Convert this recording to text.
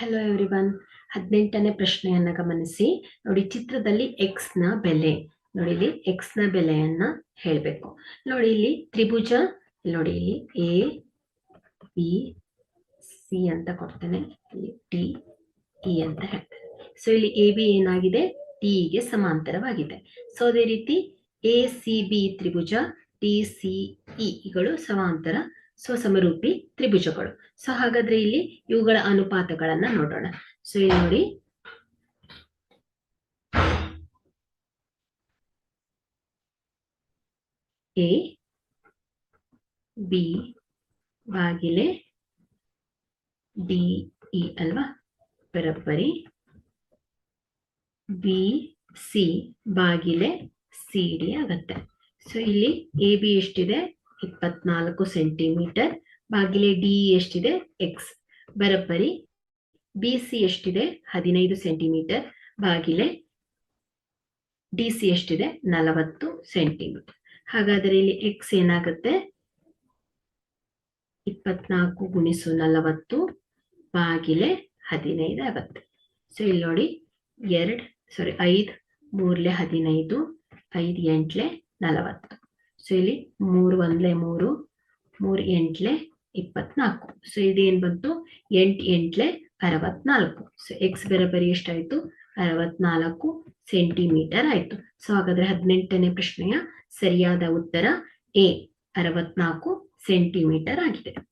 Hello everyone ಹದಿನೆಂಟನೇ ಪ್ರಶ್ನೆಯನ್ನ ಗಮನಿಸಿ. ನೋಡಿ, ಚಿತ್ರದಲ್ಲಿ ಎಕ್ಸ್ನ ಬೆಲೆ. ನೋಡಿ, ಇಲ್ಲಿ ಎಕ್ಸ್ನ ಬೆಲೆಯನ್ನ ಹೇಳ್ಬೇಕು. ನೋಡಿ, ಇಲ್ಲಿ ತ್ರಿಭುಜ, ನೋಡಿ, ಇಲ್ಲಿ ಎ ಬಿ ಸಿ ಅಂತ ಕೊಡ್ತೇನೆ. ಇಲ್ಲಿ ಟಿ ಇ ಅಂತ ಹೇಳ್ತೇನೆ. ಸೊ ಇಲ್ಲಿ ಎ ಬಿ ಏನಾಗಿದೆ? ಟಿ ಗೆ ಸಮಾಂತರವಾಗಿದೆ. ಸೊ ಅದೇ ರೀತಿ ಎ ಸಿ ಬಿ ತ್ರಿಭುಜ ಟಿ ಸಿ ಇಗಳು ಸಮಾಂತರ ಸ್ವಸಮರೂಪಿ ತ್ರಿಭುಜಗಳು. ಸೊ ಹಾಗಾದ್ರೆ ಇಲ್ಲಿ ಇವುಗಳ ಅನುಪಾತಗಳನ್ನ ನೋಡೋಣ. ಸೊ ಇಲ್ಲಿ ನೋಡಿ. ಎ ಬಿ ಬಾಗಿಲೆ ಇ ಅಲ್ವಾ? ಬರಬ್ಬರಿ ಬಿ ಸಿ ಬಾಗಿಲೆ ಸಿ ಡಿ ಆಗತ್ತೆ. ಸೊ ಇಲ್ಲಿ ಎ ಬಿ ಎಷ್ಟಿದೆ? ಇಪ್ಪತ್ನಾಲ್ಕು ಸೆಂಟಿಮೀಟರ್ ಬಾಗಿಲೆ ಡಿ ಎಷ್ಟಿದೆ? ಎಕ್ಸ್ ಬರಬ್ಬರಿ ಬಿ ಸಿ ಎಷ್ಟಿದೆ? ಹದಿನೈದು ಸೆಂಟಿಮೀಟರ್ ಬಾಗಿಲೆ ಡಿ ಸಿ ಎಷ್ಟಿದೆ? ನಲವತ್ತು ಸೆಂಟಿಮೀಟರ್ ಹಾಗಾದರೆ ಇಲ್ಲಿ ಎಕ್ಸ್ ಏನಾಗುತ್ತೆ? ಇಪ್ಪತ್ನಾಲ್ಕು ಗುಣಿಸು ನಲವತ್ತು, ಬಾಗಿಲೆ ಹದಿನೈದು ಆಗುತ್ತೆ. ಸೊ ಇಲ್ಲಿ ನೋಡಿ, ಎರಡು ಸಾರಿ ಐದು ಮೂರ್ಲೆ ಹದಿನೈದು, ಐದು ಎಂಟ್ಲೆ ನಲವತ್ತು. ಸೊ ಇಲ್ಲಿ ಮೂರು ಒಂದ್ಲೆ ಮೂರು, ಮೂರ್ ಎಂಟ್ಲೆ ಇಪ್ಪತ್ನಾಲ್ಕು. ಸೊ ಇದೇನ್ ಬಂತು? ಎಂಟ್ ಎಂಟ್ಲೆ ಅರವತ್ನಾಲ್ಕು. ಸೊ ಎಕ್ಸ್ ಬರೋಬ್ಬರಿ ಎಷ್ಟಾಯ್ತು? ಅರವತ್ನಾಲ್ಕು ಸೆಂಟಿಮೀಟರ್ ಆಯ್ತು. ಸೊ ಹಾಗಾದ್ರೆ ಹದಿನೆಂಟನೇ ಪ್ರಶ್ನೆಯ ಸರಿಯಾದ ಉತ್ತರ ಎ, ಅರವತ್ನಾಲ್ಕು ಸೆಂಟಿಮೀಟರ್ ಆಗಿದೆ.